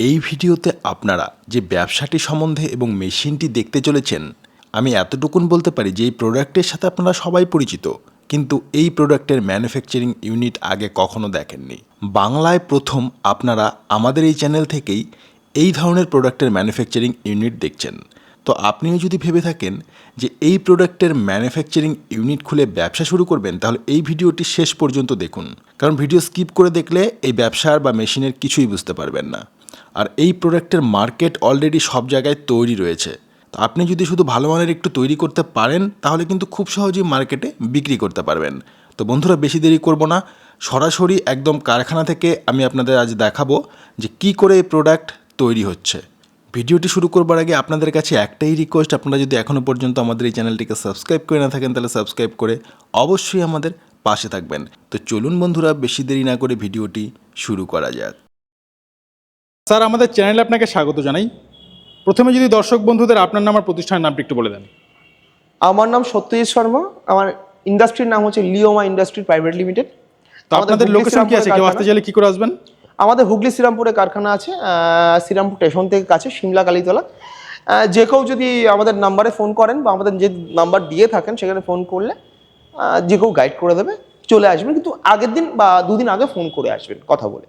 এই ভিডিওতে আপনারা যে ব্যবসাটি সম্বন্ধে এবং মেশিনটি দেখতে চলেছেন, আমি এতটুকুন বলতে পারি যে এই প্রোডাক্টের সাথে আপনারা সবাই পরিচিত। কিন্তু এই প্রোডাক্টের ম্যানুফ্যাকচারিং ইউনিট আগে কখনো দেখেননি। বাংলায় প্রথম আপনারা আমাদের এই চ্যানেল থেকেই এই ধরনের প্রোডাক্টের ম্যানুফ্যাকচারিং ইউনিট দেখছেন। তো আপনিও যদি ভেবে থাকেন যে এই প্রোডাক্টের ম্যানুফ্যাকচারিং ইউনিট খুলে ব্যবসা শুরু করবেন, তাহলে এই ভিডিওটি শেষ পর্যন্ত দেখুন। কারণ ভিডিও স্কিপ করে দেখলে এই ব্যবসার বা মেশিনের কিছুই বুঝতে পারবেন না। আর এই প্রোডাক্টের মার্কেট অলরেডি সব জায়গায় তৈরি রয়েছে। তো আপনি যদি শুধু ভালো মানের একটু তৈরি করতে পারেন, তাহলে কিন্তু খুব সহজেই মার্কেটে বিক্রি করতে পারবেন। তো বন্ধুরা, বেশি দেরি করব না। সরাসরি একদম কারখানা থেকে আমি আপনাদের আজ দেখাবো যে কি করে এই প্রোডাক্ট তৈরি হচ্ছে। ভিডিওটি শুরু করবার আগে আপনাদের কাছে একটাই রিকোয়েস্ট আপনারা যদি এখনও পর্যন্ত আমাদের এই চ্যানেলটিকে সাবস্ক্রাইব করে না থাকেন, তাহলে সাবস্ক্রাইব করে অবশ্যই আমাদের পাশে থাকবেন। তো চলুন বন্ধুরা, বেশি দেরি না করে ভিডিওটি শুরু করা যাক। স্যার আমাদের চ্যানেলে আপনাকে স্বাগত জানাই। প্রথমে যদি দর্শক বন্ধুদের আপনার নাম আর প্রতিষ্ঠানের নামটি একটু বলে দেন। আমার নাম সত্যজিৎ শর্মা। আমার ইন্ডাস্ট্রির নাম হচ্ছে লিওমা ইন্ডাস্ট্রি প্রাইভেট লিমিটেড। তো আপনাদের লোকেশন কি আছে? কেউ আসতে চাইলে কি করে আসবেন? আমাদের হুগলি শ্রীরামপুরে কারখানা আছে শ্রীরামপুর স্টেশন থেকে কাছে সিমলা কালীতলা। যে কেউ যদি আমাদের নাম্বারে ফোন করেন বা আমাদের যে নাম্বার দিয়ে থাকেন সেখানে ফোন করলে যে কেউ গাইড করে দেবে চলে আসবেন। কিন্তু আগের দিন বা দুদিন আগে ফোন করে আসবেন কথা বলে।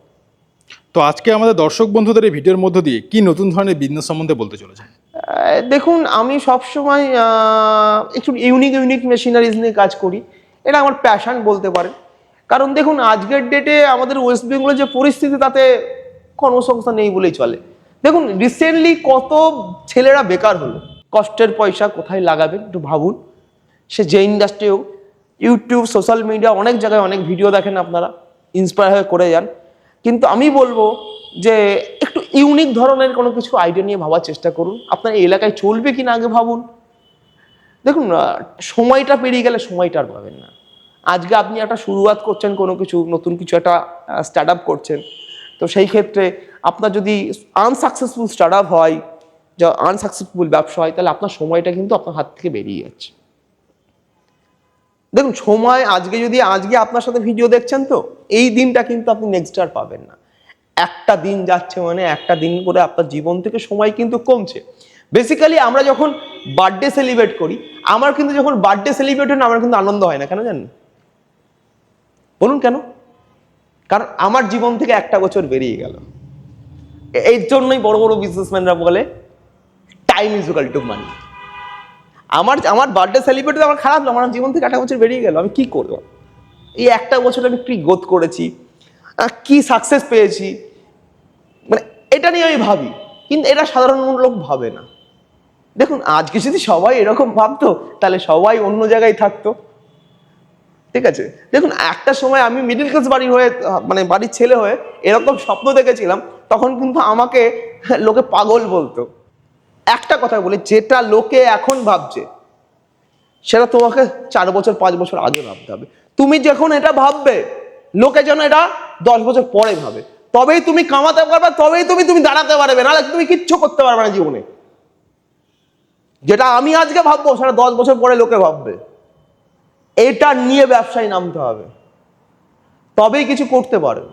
তো আজকে আমাদের দর্শক বন্ধুদের এই ভিডিওর মধ্য দিয়ে কি নতুন ধরনের বিজনেস সম্বন্ধে বলতে চলেছেন? আহ, দেখুন আমি সবসময় একটু ইউনিক ইউনিক মেশিনারিজ নিয়ে কাজ করি। এটা আমার প্যাশান বলতে পারেন। কারণ দেখুন আজকের ডেটে আমাদের ওয়েস্ট বেঙ্গলের যে পরিস্থিতি তাতে কর্মসংস্থান নেই বলেই চলে। দেখুন রিসেন্টলি কত ছেলেরা বেকার হলো। কষ্টের পয়সা কোথায় লাগাবেন একটু ভাবুন। সে যে ইন্ডাস্ট্রি হোক ইউটিউব সোশ্যাল মিডিয়া অনেক জায়গায় অনেক ভিডিও দেখেন আপনারা। ইন্সপায়ার হয়ে করে যান। কিন্তু আমি বলব যে একটু ইউনিক ধরনের কোনো কিছু আইডিয়া নিয়ে ভাবার চেষ্টা করুন। আপনার এই এলাকায় চলবে কি না আগে ভাবুন। দেখুন সময়টা পেরিয়ে গেলে সময়টা আর পাবেন না। আজকে আপনি একটা শুরুয়াত করছেন, কোনো কিছু, নতুন কিছু একটা স্টার্ট আপ করছেন। তো সেই ক্ষেত্রে আপনার যদি আনসাকসেসফুল স্টার্ট আপ হয়, যা আনসাকসেসফুল ব্যবসা হয়, তাহলে আপনার সময়টা কিন্তু আপনার হাত থেকে বেরিয়ে যাচ্ছে। দেখুন, সময় আজকে যদি আজকে আপনার সাথে ভিডিও দেখছেন তো, এই দিনটা কিন্তু আপনি নেক্সট আর পাবেন না। একটা দিন যাচ্ছে মানে একটা দিন করে আপনার জীবন থেকে সময় কিন্তু কমছে। বেসিক্যালি আমরা যখন বার্থডে সেলিব্রেট করি, আমার কিন্তু যখন বার্থডে সেলিব্রেট হয় না, আমার কিন্তু আনন্দ হয় না। কেন জানেন? বলুন কেন? কারণ আমার জীবন থেকে একটা বছর বেরিয়ে গেল। এর জন্যই বড় বড় বিজনেসম্যানরা বলে টাইম ইজ টু মানি আমার আমার বার্থডে সেলিব্রেট আমার খারাপ লাগল আমার জীবন থেকে একটা বছর বেরিয়ে গেল, আমি কি করব? এই একটা বছর আমি কি গ্রোথ করেছি কি সাকসেস পেয়েছি মানে এটা নিয়ে আমি ভাবি, কিন্তু এটা সাধারণ লোক ভাবে না। দেখুন, আজকে যদি সবাই এরকম ভাবতো, তাহলে সবাই অন্য জায়গায় থাকতো। ঠিক আছে? দেখুন, একটা সময় আমি মিডিল ক্লাস বাড়ির হয়ে মানে বাড়ির ছেলে হয়ে এরকম স্বপ্ন দেখেছিলাম, তখন কিন্তু আমাকে লোকে পাগল বলতো। একটা কথা বলি, যেটা লোকে এখন ভাবছে, সেটা তোমাকে চার বছর, পাঁচ বছর আগে ভাবতে হবে। তুমি যখন এটা ভাববে, লোকে যেন এটা দশ বছর পরে ভাবে। তবেই তুমি কামাতে পারবে, তবেই তুমি তুমি দাঁড়াতে পারবে, নাহলে তুমি কিচ্ছু করতে পারবে না জীবনে। যেটা আমি আজকে ভাববো, সেটা দশ বছর পরে লোকে ভাববে। এটা নিয়ে ব্যবসায় নামতে হবে। তবেই কিছু করতে পারবে।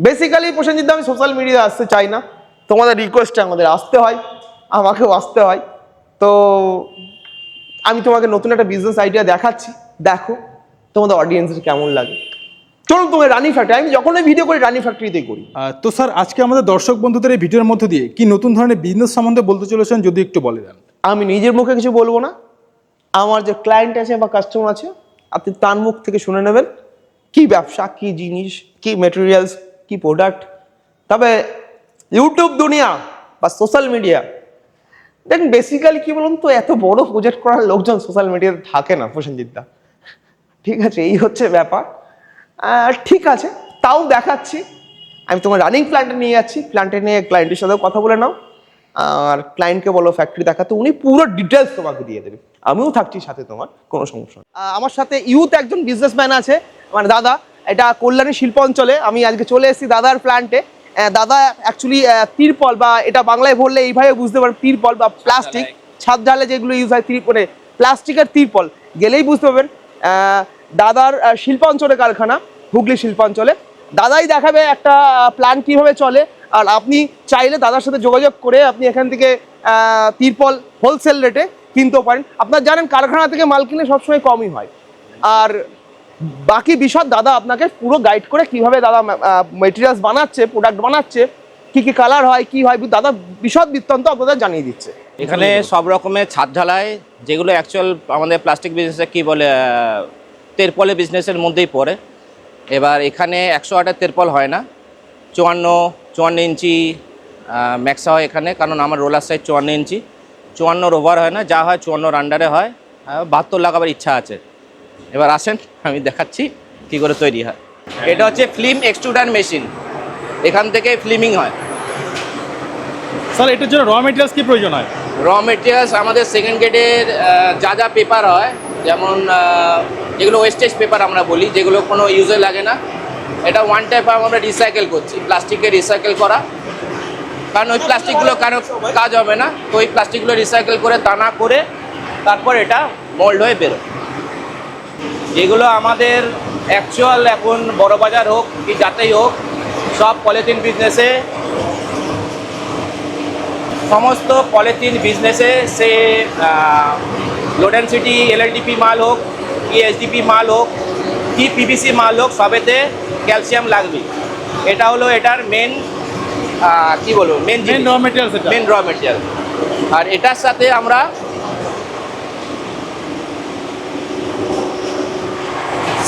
বেসিক্যালি প্রসেনজিৎ আমি সোশ্যাল মিডিয়ায় আসতে চাই না। তোমাদের রিকোয়েস্টে আমাদের আসতে হয়। আমাকেও আসতে হয়। তো আমি তোমাকে নতুন একটা বিজনেস আইডিয়া দেখাচ্ছি। দেখো তোমাদের অডিয়েন্সের কেমন লাগে। চলুন তোমার রানি ফ্যাক্টরি আমি যখনই ভিডিও করি রানি ফ্যাক্টরিতেই করি। তো স্যার আজকে আমাদের দর্শক বন্ধুদের এই ভিডিওর মধ্য দিয়ে কি নতুন ধরনের বিজনেস সম্বন্ধে বলতে চলেছেন যদি একটু বলে দেন। আমি নিজের মুখে কিছু বলব না। আমার যে ক্লায়েন্ট আছে বা কাস্টমার আছে আপনি তার মুখ থেকে শুনে নেবেন। কি ব্যবসা কি জিনিস কি মেটেরিয়ালস কি প্রোডাক্ট তবে ইউটিউব দুনিয়া বা সোশ্যাল মিডিয়া দেখুন বেসিক্যালি কি বলুন তো, এত বড় প্রজেক্ট করার লোকজন সোশ্যাল মিডিয়াতে থাকে না প্রসেনজিৎদা ঠিক আছে, এই হচ্ছে ব্যাপার। ঠিক আছে, তাও দেখাচ্ছি। আমি তোমার রানিং প্ল্যান্টে নিয়ে যাচ্ছি। প্ল্যান্টে নিয়ে ক্লায়েন্টের সাথেও কথা বলে নাও। আর ক্লায়েন্টকে বলো ফ্যাক্টরি দেখাতে, উনি পুরো ডিটেলস তোমাকে দিয়ে দেবে। আমিও থাকছি সাথে তোমার, কোনো সমস্যা আমার সাথে ইউথ একজন বিজনেসম্যান আছে মানে দাদা, এটা কল্যাণী শিল্প অঞ্চলে। আমি আজকে চলে এসেছি দাদার প্ল্যান্টে দাদা অ্যাকচুয়ালি তিরপল বা এটা বাংলায় বললে এইভাবে বুঝতে পারেন তিরপল বা প্লাস্টিক ছাদ ঢালে যেগুলো ইউজ হয় মানে প্লাস্টিকের তিরপল গেলেই বুঝতে পারবেন দাদার আহ, শিল্পাঞ্চলে কারখানা হুগলি শিল্পাঞ্চলে। দাদাই দেখাবে একটা প্ল্যান কীভাবে চলে আর আপনি চাইলে দাদার সাথে যোগাযোগ করে আপনি এখান থেকে তিরপল হোলসেল রেটে কিনতেও পারেন। আপনার জানেন কারখানা থেকে মাল কিনলে সবসময় কমই হয়। আর বাকি বিশদ দাদা আপনাকে পুরো গাইড করে কীভাবে দাদা মেটেরিয়ালস বানাচ্ছে প্রোডাক্ট বানাচ্ছে, কি কি কালার হয়, কি হয়, দাদা বিশদ বৃত্তান্ত আপনাদের জানিয়ে দিচ্ছে। এখানে সব রকমের ছাদ ঢালাই, যেগুলো অ্যাকচুয়াল আমাদের প্লাস্টিক বিজনেসে কি বলে তেরপলে বিজনেসের মধ্যেই পড়ে। এবার এখানে একশো আটের তেরপল হয় না। চুয়ান্ন চুয়ান্ন ইঞ্চি ম্যাক্সা হয় এখানে, কারণ আমার রোলার সাইজ চুয়ান্ন ইঞ্চি। চুয়ান্নর ওভার হয় না, যা হয় চুয়ান্নর আন্ডারে হয়। বাহাত্তর লাগাবার ইচ্ছা আছে। এবার আসেন আমি দেখাচ্ছি কী করে তৈরি হয়। এটা হচ্ছে ফিল্ম এক্সট্রুডার মেশিন এখান থেকে ফিল্মিং হয়। স্যার এটার জন্য র মেটেরিয়ালস কি প্রয়োজন হয়? র মেটেরিয়ালস আমাদের সেকেন্ড গ্রেডের যা যা পেপার হয় যেমন যেগুলো ওয়েস্টেজ পেপার আমরা বলি যেগুলো কোনো ইউজে লাগে না এটা ওয়ান টাইপ আমরা রিসাইকেল করছি প্লাস্টিকে রিসাইকেল করা। কারণ ওই প্লাস্টিকগুলো কারও কাজ হবে না তো ওই প্লাস্টিকগুলো রিসাইকেল করে দানা করে তারপর এটা মোল্ড হয়ে বেরোয়। যেগুলো আমাদের অ্যাকচুয়াল এখন বড় বাজার হোক কি যাতেই হোক সব পলিথিন বিজনেসে সমস্ত পলিথিন বিজনেসে সে লোড অ্যান্ড সিটি এলএলডিপি মাল হোক কি এসডিপি মাল হোক কি পিভিসি মাল হোক সবেতে ক্যালসিয়াম লাগবে। এটা হলো এটার মেন কি বলব মেন র মেটেরিয়ালস এটা। মেন র মেটেরিয়াল আর এটার সাথে আমরা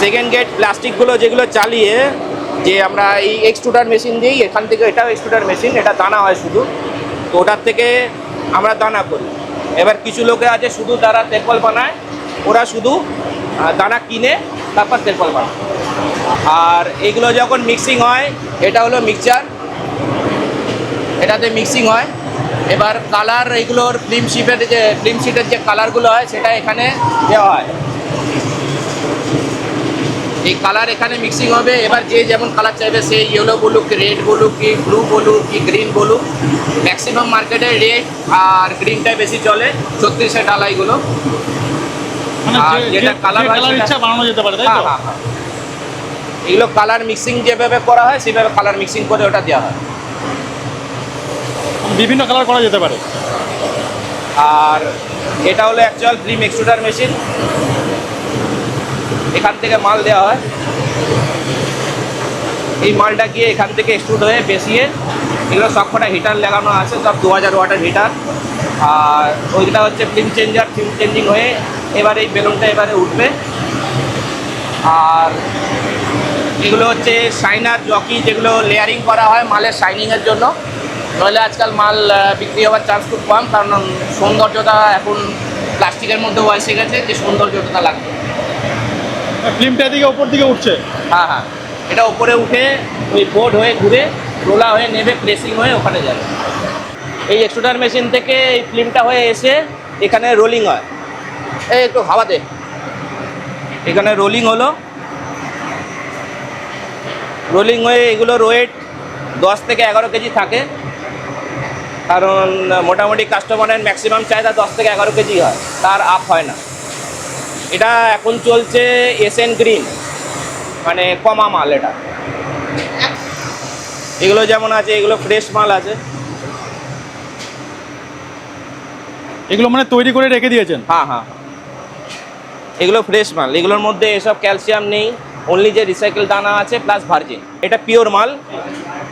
সেকেন্ড গেট প্লাস্টিকগুলো যেগুলো চালিয়ে যে আমরা এই এক্সট্রুডার মেশিন দিই এখান থেকে এটাও এক্সট্রুডার মেশিন এটা দানা হয় শুধু। তো ওটার থেকে আমরা দানা করি। এবার কিছু লোকে আছে শুধু তারা তেরপল বানায়, ওরা শুধু দানা কিনে তারপর তেরপল বানায়। আর এগুলো যখন মিক্সিং হয়, এটা হলো মিক্সচার এটাতে মিক্সিং হয়। এবার কালার এগুলোর ফিল্ম শিটের যে ফিল্ম শিটের যে কালারগুলো হয়, সেটা এখানে দেওয়া হয়। এই কালার এখানে মিক্সিং হবে। এবার যে যেমন কালার চাইবে সে ইয়েলো বলুক রেড বলুক কি ব্লু বলুক কি গ্রিন বলুক ম্যাক্সিমাম মার্কেটে রেড আর গ্রিনটাই বেশি চলে ছত্রিশের ডালাইগুলো। মানে আর যেটা ইচ্ছা বানানো যেতে পারে তাই হ্যাঁ হ্যাঁ হ্যাঁ। এগুলো কালার মিক্সিং যেভাবে করা হয় সেভাবে কালার মিক্সিং করে ওটা দেওয়া হয়। বিভিন্ন কালার করা যেতে পারে। আর এটা হলো অ্যাকচুয়াল ফিল্ম এক্সট্রুডার মেশিন এখান থেকে মাল দেওয়া হয়। এই মালটা গিয়ে এখান থেকে এক্সট্রুড হয়ে বেশিয়ে এগুলো সবকটা হিটার লাগানো আছে, সব দু হাজার ওয়াটার হিটার আর ওইটা হচ্ছে ফিল্ম চেঞ্জার ফিল্ম চেঞ্জিং হয়ে এবার এই বেলুনটা এবারে উঠবে। আর এগুলো হচ্ছে সাইনার জকি যেগুলো লেয়ারিং করা হয় মালের শাইনিংয়ের জন্য। নইলে আজকাল মাল বিক্রি হওয়ার চান্স খুব কম, কারণ সৌন্দর্যটা এখন প্লাস্টিকের মধ্যেও এসে গেছে, যে সৌন্দর্যটা লাগবে। ফিল্মটা দিকে ওপর দিকে উঠছে। হ্যাঁ হ্যাঁ। এটা উপরে উঠে ওই বোর্ড হয়ে ঘুরে রোলা হয়ে নেবে প্লেসিং হয়ে ওখানে যাবে। এই এক্সট্রুডার মেশিন থেকে এই ফিল্মটা হয়ে এসে এখানে রোলিং হয়। এই একটু হাওয়া দে। এখানে রোলিং হলো। রোলিং হয়ে এগুলোর ওয়েট দশ থেকে এগারো কেজি থাকে। কারণ মোটামুটি কাস্টমারের ম্যাক্সিমাম চাহিদা দশ থেকে এগারো কেজি হয়। তার আপ হয় না। এটা এখন চলছে এসএন গ্রিন মানে কমা মাল এটা। এগুলো যেমন আছে এগুলো ফ্রেশ মাল আছে। এগুলো মানে তৈরি করে রেখে দিয়েছেন? হ্যাঁ হ্যাঁ হ্যাঁ। এগুলো ফ্রেশ মাল। এগুলোর মধ্যে এসব ক্যালসিয়াম নেই। অনলি যে রিসাইকেল দানা আছে প্লাস ভার্জিন এটা পিওর মাল।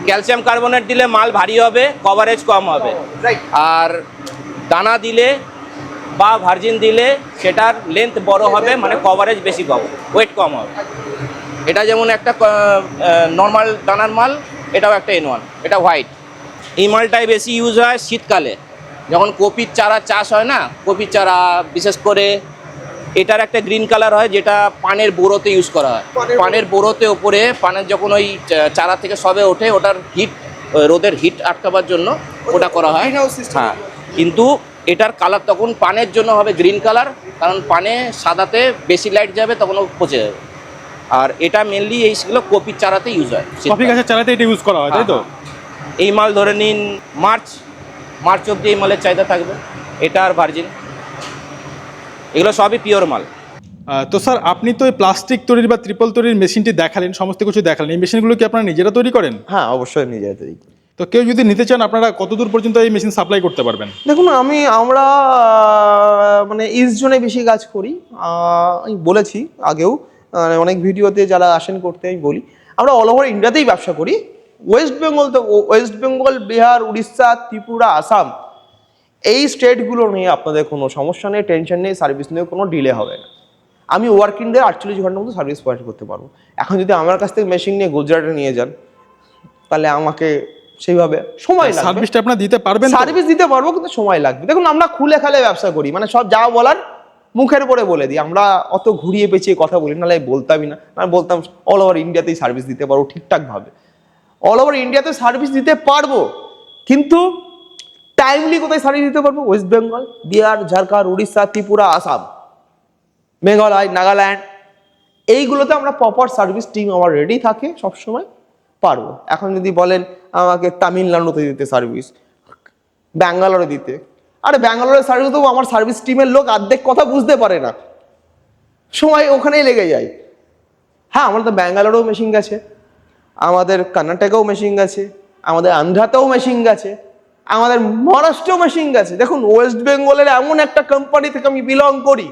ক্যালসিয়াম কার্বনেট দিলে মাল ভারী হবে কভারেজ কম হবে। আর দানা দিলে বা ভার্জিন দিলে সেটার লেন্থ বড় হবে মানে কভারেজ বেশি পাবো ওয়েট কম হবে। এটা যেমন একটা নর্মাল ডানার মাল এটাও একটা এন ওয়ান এটা হোয়াইট এই মালটাই বেশি ইউজ হয় শীতকালে। যখন কপির চারা চাষ হয় না কপির চারা বিশেষ করে এটার একটা গ্রিন কালার হয় যেটা পানের বোরোতে ইউজ করা হয়। পানের বোরোতে ওপরে পানের যখন ওই চারা থেকে সবে ওঠে ওটার হিট রোদের হিট আটকাবার জন্য ওটা করা হয়। হ্যাঁ কিন্তু এটার কালার তখন পানের জন্য হবে গ্রিন কালার কারণ পানে সাদাতে বেশি লাইট যাবে তখন ও পচে যাবে। আর এটা মেনলি এইগুলো কপির চারাতে ইউজ হয় কপি গাছের চালাতে এটা ইউজ করা হয় তাই তো? হ্যাঁ, এই মাল ধরে নিন মার্চ মার্চ অব্দি এই মালের চাহিদা থাকবে এটা আর ভার্জিন এগুলো সবই পিওর মাল। তো স্যার আপনি তো এই প্লাস্টিক তৈরির বা ত্রিপল তৈরির মেশিনটি দেখালেন সমস্ত কিছু দেখালেন এই মেশিনগুলো কি আপনারা নিজেরা তৈরি করেন? হ্যাঁ অবশ্যই নিজেরা তৈরি তো কেউ যদি নিতে চান, আপনারা কতদূর পর্যন্ত এই মেশিন সাপ্লাই করতে পারবেন? দেখুন, আমি, আমরা মানে ইস্ট জোনে বেশি কাজ করি। আমি বলেছি আগেও অনেক ভিডিওতে যারা আসেন করতে, আমি বলি। আমরা অল ওভার ইন্ডিয়াতেই ব্যবসা করি। ওয়েস্ট বেঙ্গল তো ওয়েস্ট বেঙ্গল বিহার উড়িষ্যা ত্রিপুরা আসাম এই স্টেটগুলো নিয়ে আপনাদের কোনো সমস্যা নেই টেনশন নেই সার্ভিস নিয়ে কোনো ডিলে হবে না। আমি ওয়ার্কিং ডে আটচল্লিশ ঘণ্টার মধ্যে সার্ভিস প্রোভাইড করতে পারব। এখন যদি আমার কাছ থেকে মেশিন নিয়ে গুজরাটে নিয়ে যান, তাহলে আমাকে সেইভাবে সময় লাগবে। সার্ভিসটা আপনারা দিতে পারবেন সার্ভিস দিতে পারব কিন্তু সময় লাগবে। দেখুন আমরা খুলে খালে ব্যবসা করি। মানে সব যা বলার মুখের উপরে বলে দিই। আমরা অত ঘুরিয়ে পেঁচিয়ে কথা বলি নাহলে বলতামই না। আমি বলতাম অল ওভার ইন্ডিয়াতেই সার্ভিস দিতে পারব ঠিকঠাক ভাবে অল ওভার ইন্ডিয়াতে সার্ভিস দিতে পারব কিন্তু টাইমলি কোথায় সার্ভিস দিতে পারব? ওয়েস্ট বেঙ্গল বিহার ঝাড়খণ্ড উড়িষ্যা ত্রিপুরা আসাম মেঘালয় নাগাল্যান্ড এইগুলোতে আমরা প্রপার সার্ভিস টিম আমার রেডি থাকে সবসময়। পারব। এখন যদি বলেন আমাকে তামিলনাড়ুতে দিতে সার্ভিস ব্যাঙ্গালোরে দিতে, আরে ব্যাঙ্গালোরের সার্ভিস দেবো, আমার সার্ভিস টিমের লোক অর্ধেক কথা বুঝতে পারে না। সময় ওখানেই লেগে যায়। হ্যাঁ আমাদের তো ব্যাঙ্গালোরেও মেশিন গেছে আমাদের কর্ণাটকেও মেশিন গেছে আমাদের আন্ধ্রাতেও মেশিন গেছে আমাদের মহারাষ্ট্রেও মেশিন গেছে দেখুন ওয়েস্ট বেঙ্গলের এমন একটা কোম্পানি থেকে আমি বিলং করি,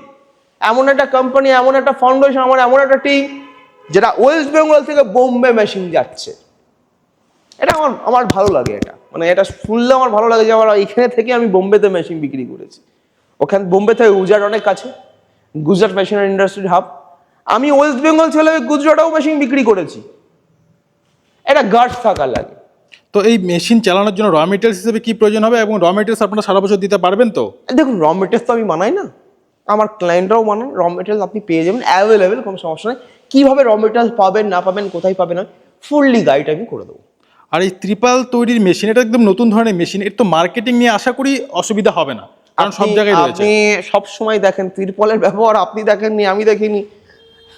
এমন একটা কোম্পানি এমন একটা ফাউন্ডেশন আমার এমন একটা টিম যেটা ওয়েস্ট বেঙ্গল থেকে বোম্বে মেশিন যাচ্ছে। এটা আমার আমার ভালো লাগে এটা। মানে এটা শুনলে আমার ভালো লাগে যে আমার এখানে থেকে আমি বোম্বেতে মেশিন বিক্রি করেছি। ওখানে বোম্বে থেকে গুজরাট অনেক কাছে। গুজরাট মেশিনারি ইন্ডাস্ট্রির হাব আমি ওয়েস্ট বেঙ্গল ছেলে গুজরাটেও মেশিন বিক্রি করেছি। এটা গার্ড থাকা লাগে। তো এই মেশিন চালানোর জন্য র মেটেরিয়ালস হিসেবে কি প্রয়োজন হবে এবং র মেটেরিয়ালস আপনারা সারা বছর দিতে পারবেন তো? দেখুন র মেটেরিয়ালস তো আমি মানাই না। আমার ক্লায়েন্টরাও বানান র মেটেরিয়ালস আপনি পেয়ে যাবেন। অ্যাভেলেবেল কোনো সমস্যা নেই। কীভাবে র মেটেরিয়ালস পাবেন না পাবেন কোথায় পাবেন না ফুললি গাইড আমি করে দেবো। আর এই ত্রিপাল তৈরির মেশিন এটা একদম নতুন ধরনের মেশিন এর তো মার্কেটিং নিয়ে আশা করি অসুবিধা হবে না কারণ সব জায়গায় রয়েছে। আপনি সব সময় দেখেন ত্রিপলের ব্যবহার আপনি দেখেননি আমি দেখিনি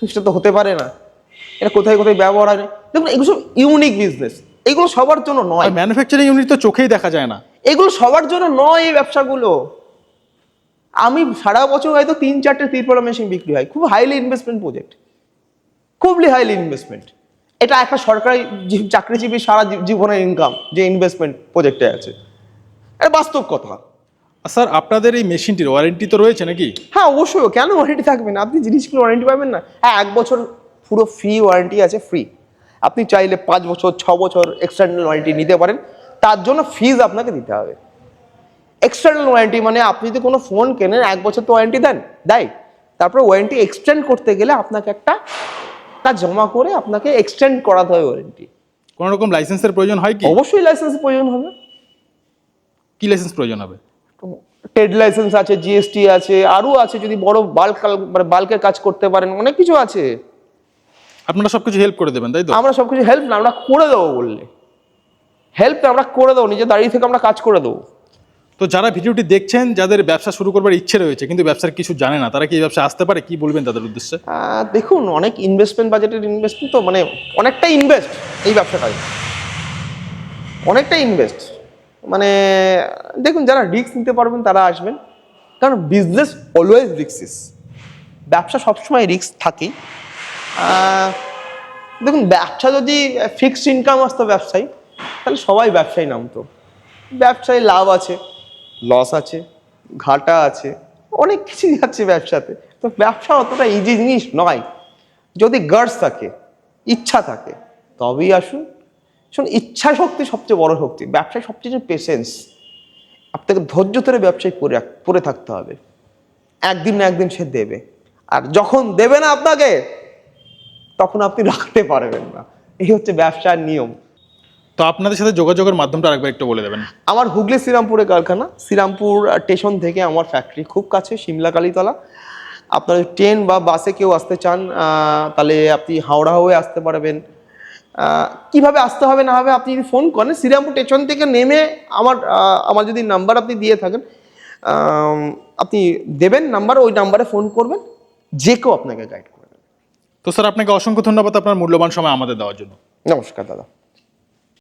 সেটা তো হতে পারে না। এটা কোথায় কোথায় ব্যবহার হয়? দেখুন এগুলো সব ইউনিক বিজনেস এগুলো সবার জন্য নয়। ম্যানুফ্যাকচারিং ইউনিট তো চোখেই দেখা যায় না। এগুলো সবার জন্য নয় এই ব্যবসাগুলো। আমি সারা বছর হয়তো তিন চারটে ত্রিপলা মেশিন বিক্রি হয় খুব হাইলি ইনভেস্টমেন্ট প্রজেক্ট খুবলি হাইলি ইনভেস্টমেন্ট এটা একটা সরকারি চাকরিজীবী সারা জীবনের ইনকাম যে ইনভেস্টমেন্ট প্রজেক্টে আছে। এটা বাস্তব কথা। স্যার আপনাদের এই মেশিনটির ওয়ারেন্টি তো রয়েছে নাকি? হ্যাঁ অবশ্যই। কেন ওয়ারেন্টি থাকবে না? আপনি জিনিসগুলো ওয়ারেন্টি পাবেন না। হ্যাঁ এক বছর পুরো ফ্রি ওয়ারেন্টি আছে ফ্রি আপনি চাইলে পাঁচ বছর ছ বছর এক্সটার্নাল ওয়ারেন্টি নিতে পারেন। তার জন্য ফিজ আপনাকে দিতে হবে। এক্সটার্নাল ওয়ারেন্টি মানে আপনি যদি কোনো ফোন কেনেন এক বছর তো ওয়ারেন্টি দেন দেয়। তারপরে ওয়ারেন্টি এক্সটেন্ড করতে গেলে আপনাকে একটা তা জমা করে আপনাকে এক্সটেন্ড করাতে হয় ওয়ারেন্টি কোনো রকম লাইসেন্সের প্রয়োজন হয় কি? অবশ্যই লাইসেন্স প্রয়োজন হবে। কি লাইসেন্স প্রয়োজন হবে? ট্রেড লাইসেন্স আছে জিএসটি আছে আরও আছে যদি বড় বাল্ক মানে বাল্কের কাজ করতে পারেন অনেক কিছু আছে। আপনারা সবকিছু হেল্প করে দেবেন তাই তো? আমরা সব কিছু হেল্প না আমরা করে দেবো বললে। হেল্প আমরা করে দেবো নিজে দাঁড়িয়ে থেকে আমরা কাজ করে দেবো। তো যারা ভিডিওটি দেখছেন, যাদের ব্যবসা শুরু করবার ইচ্ছে রয়েছে, কিন্তু ব্যবসার কিছু জানে না, তারা কি ব্যবসা আসতে পারে? কি বলবেন তাদের উদ্দেশ্যে? দেখুন, অনেক ইনভেস্টমেন্ট বাজেটের ইনভেস্টমেন্ট তো মানে অনেকটা ইনভেস্ট এই ব্যবসাটাই অনেকটা ইনভেস্ট মানে দেখুন, যারা রিস্ক নিতে পারবেন, তারা আসবেন। কারণ বিজনেস অলওয়েজ রিক্সিস ব্যবসা সবসময় রিস্ক থাকেই। দেখুন, ব্যবসা যদি ফিক্সড ইনকাম আসতো ব্যবসায়, তাহলে সবাই ব্যবসায় নামতো। ব্যবসায় লাভ আছে। লস আছে, ঘাটা আছে, অনেক কিছুই আছে ব্যবসাতে। তো ব্যবসা অতটা ইজি জিনিস নয়। যদি গার্ডস থাকে, ইচ্ছা থাকে, তবেই আসুন। শুনুন, ইচ্ছা শক্তি সবচেয়ে বড় শক্তি, ব্যবসায় সবচেয়ে পেশেন্স আপনাকে ধৈর্য ধরে ব্যবসায় রাখ- পড়ে থাকতে হবে। একদিন না একদিন সে দেবে। আর যখন দেবে না আপনাকে, তখন আপনি রাখতে পারবেন না। এই হচ্ছে ব্যবসার নিয়ম। তো আপনাদের সাথে যোগাযোগের মাধ্যমটা আরেকবার একটু বলে দেবেন। আমার হুগলি শ্রীরামপুরে কারখানা শ্রীরামপুর স্টেশন থেকে আমার ফ্যাক্টরি খুব কাছে সিমলা কালীতলা। আপনার ট্রেন বা বাসে কেউ আসতে চান তাহলে আপনি হাওড়া হয়ে আসতে পারবেন। কীভাবে আসতে হবে না হবে আপনি যদি ফোন করেন শ্রীরামপুর স্টেশন থেকে নেমে আমার আমার যদি নাম্বার আপনি দিয়ে থাকেন আপনি দেবেন নাম্বার ওই নাম্বারে ফোন করবেন যে কেউ আপনাকে গাইড করবে। তো স্যার আপনাকে অসংখ্য ধন্যবাদ আপনার মূল্যবান সময় আমাদের দেওয়ার জন্য। নমস্কার দাদা।